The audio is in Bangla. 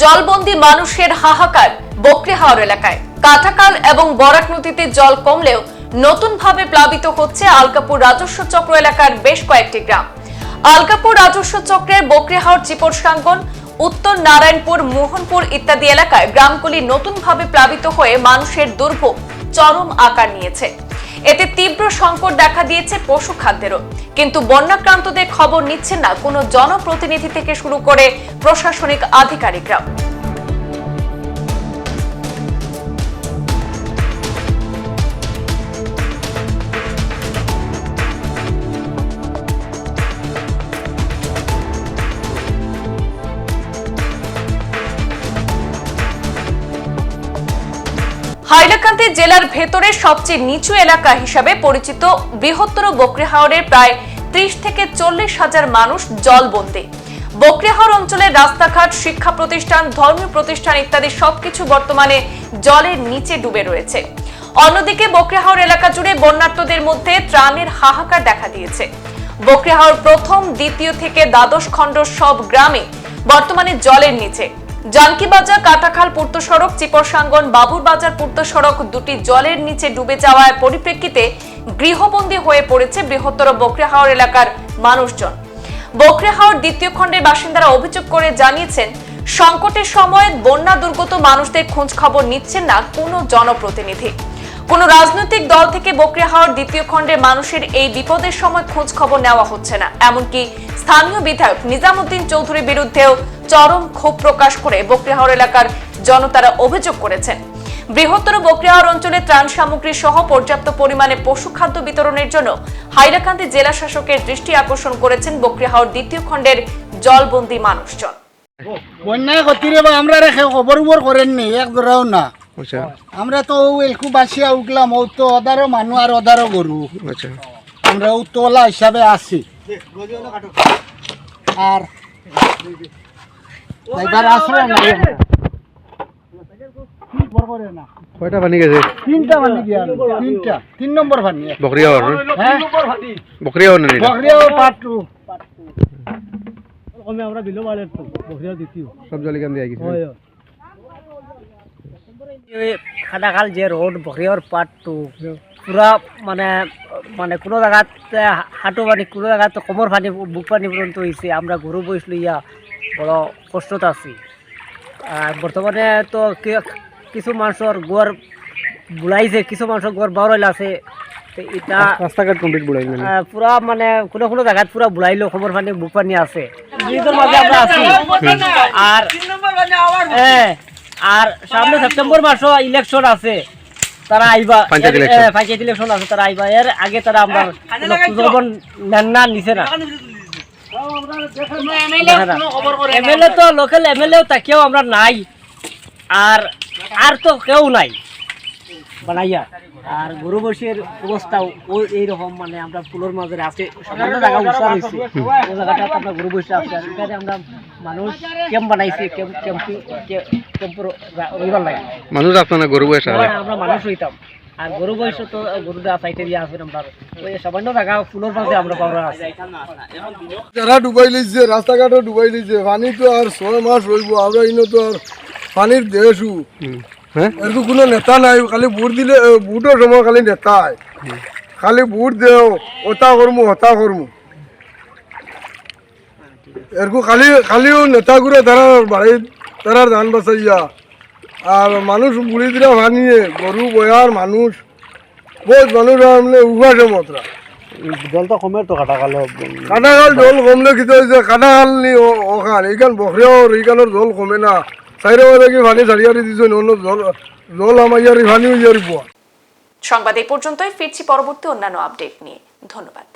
জলবন্দি মানুষের হাহাকার বকরিহাওর এলাকায়। কাঁঠাকাল এবং বরাক নদীতে জল কমলেও নতুনভাবে প্লাবিত হচ্ছে আলকাপুর রাজস্ব চক্র এলাকার বেশ কয়েকটি গ্রাম। আলকাপুর রাজস্ব চক্রের বকরিহাওর চিপর সাঙ্গন, উত্তর নারায়ণপুর, মোহনপুর ইত্যাদি এলাকায় গ্রামগুলি নতুনভাবে প্লাবিত হয়ে মানুষের দুর্ভোগ চরম আকার নিয়েছে। এতে তীব্র সংকট দেখা দিয়েছে পশু খাদ্যেরও। কিন্তু বন্যাক্রান্তদের খবর নিচ্ছেন না কোনো জনপ্রতিনিধি থেকে শুরু করে প্রশাসনিক আধিকারিকরা হাইলাকান্দি জেলার ভেতরে সবচেয়ে নিচু এলাকা হিসাবে পরিচিত বৃহত্তর বকরিহাওরের প্রায় ত্রিশ থেকে চল্লিশ হাজার মানুষ জলবন্দী। বকরিহাওর অঞ্চলের রাস্তাঘাট, শিক্ষা প্রতিষ্ঠান, ধর্মীয় প্রতিষ্ঠান ইত্যাদি সবকিছু বর্তমানে জলের নিচে ডুবে রয়েছে। অন্যদিকে বকরিহাওর এলাকা জুড়ে বন্যার্তদের মধ্যে ত্রাণের হাহাকার দেখা দিয়েছে। বকরিহাওর প্রথম, দ্বিতীয় থেকে দ্বাদশ খণ্ড সব গ্রামে বর্তমানে জলের নিচে। জানকিবাজার কাটাখাল পূর্ত সড়ক চিপরসাঙ্গন বাবুর বাজার পূর্ত সড়ক দুটি জলের নিচে ডুবে যাওয়ার পরিপ্রেক্ষিতে গৃহবন্দী হয়ে পড়েছে বৃহত্তর বকরিহাওর এলাকার মানুষজন। বকরিহাওর দ্বিতীয় খণ্ডের বাসিন্দারা অভিযোগ করে জানিয়েছেন, সংকটের সময় বন্যা দুর্গত মানুষদের খোঁজ খবর নিচ্ছেন না কোনো জনপ্রতিনিধি। কোনো রাজনৈতিক দল থেকে বকরিহাওর দ্বিতীয় খণ্ডের মানুষের এই বিপদের সময় খোঁজ খবর নেওয়া হচ্ছে না। এমনকি স্থানীয় বিধায়ক নিজামুদ্দিন চৌধুরীর বিরুদ্ধেও চরম ক্ষোভ প্রকাশ করে বকরিহাওর এলাকার জনতারা অভিযোগ করেছেন। বৃহত্তর বকরিহাওর অঞ্চলে ত্রাণ সামগ্রী সহ পর্যাপ্ত পরিমাণে পশু খাদ্য বিতরণের জন্য হাইলাকান্দি জেলা শাসকের দৃষ্টি আকর্ষণ করেছেন বকরিহাওর দ্বিতীয় খণ্ডের জলবন্দি মানুষজন। বন্যায় ক্ষতিরে বা আমরা রেখে খবর উবর করেননি এক ধরাও না। আচ্ছা। আমরা তো এলকু বাসিয়া উঠলাম ও তো অদারও মানুষ আর অদারও গরু। আচ্ছা। আমরা উত্তলা হিসাবে আছি। আর এবার আসলে না কয়টা পানি গেছে? তিনটা পানি গিয়া তিনটা। তিন নম্বর পানি বকরিয়া হওয়ার হ্যাঁ? বকরিয়া হওয়ার না এটা? বকরিয়া পার্ট টু সব জল এখান দিয়ে গেছে। খানাখাল যে রোড বকরিয়ার পার্ট টু পুরা মানে মানে কোনো জায়গাত হাঁটু পানি কোনো জায়গাত কোমর পানি বুক পানি পর্যন্ত হয়েছে আমরা গরু বইস লইয়া বড় কষ্টত আছি। আর বর্তমানে তো কিছু মানুষের গোর বুলাইছে কিছু মানুষের গোর বাউরাইল আছে। এটা রাস্তাঘাট কমপ্লিট বুড়াই পুরা মানে কোনো কোনো জায়গাত পুরা বুলাইলো খবর পানি বুক পানি আছে। ব্রিজের মাঝে আমরা আছি। আর হ্যাঁ আর সামনে সেপ্টেম্বর মাসও ইলেকশন আছে। তারা আইবা পঞ্চায়েত ইলেকশন আছে তারা আইবা। এর আগে তারা আমরা খবর নেন না নিছে না। এমএলএ তো লোকাল এমএলএ তাকেও আমরা নাই। আর আর তো কেউ নাই। বানাইয়া। আর গরু বসের অবস্থা ও এইরকম মানে আমরা ফুলের মাঝে আছে সামান্য জায়গা উঁচা রয়েছে। ও জায়গাটা আমরা গরু বসে আছে। আর এখানে আমরা মানুষ ক্যাম্প বানাইছি ক্যাম্প ক্যাম্পিং ক্যাম্প রইবার লাগে। মানুষ না গরু বয়স আমরা আমরা মানুষ হইতাম। আর গরু বয়স তো গরু দেওয়া সাইটে দিয়ে আসবেন আমরা ওই সামান্য ফুলের মাঝে আমরা পাওয়া আছে। যারা ডুবাই রাস্তাঘাটও ডুবাই পানি তো আর ছয় মাস রইব আমরা ইনো তো আর পানির দেশু হ্যাঁ এরকম কোনো নেতা নাই খালি ভোট দিলে এ, ভোটের সময় খালি নেতা আয় খালি ভোট দেও ওটা করমু হতা করমু এরকম খালি খালিও নেতাগুলো তারা বাড়ি তারা ধান বাঁচাইয়া। আর মানুষ বুড়ি দিলে ভাঙিয়ে গরু বয়ার মানুষ বহুত মানুষ মানে উগাছে মতরা। জলটা কমে তো কাটা কালো কাটাখাল জল কমলে কি হয়েছে কাটাখাল নি ওখান এইখান বকরিয়ার এইখানের জল কমে না। চাইরে বাজে কি পানি ছাড়িয়ারি দিছে অন্য জল জল আমার ইয়ারি পানি ইয়ারি পোয়া সংবাদ এই পর্যন্তই ফিরছি পরবর্তী অন্যান্য আপডেট নিয়ে। ধন্যবাদ।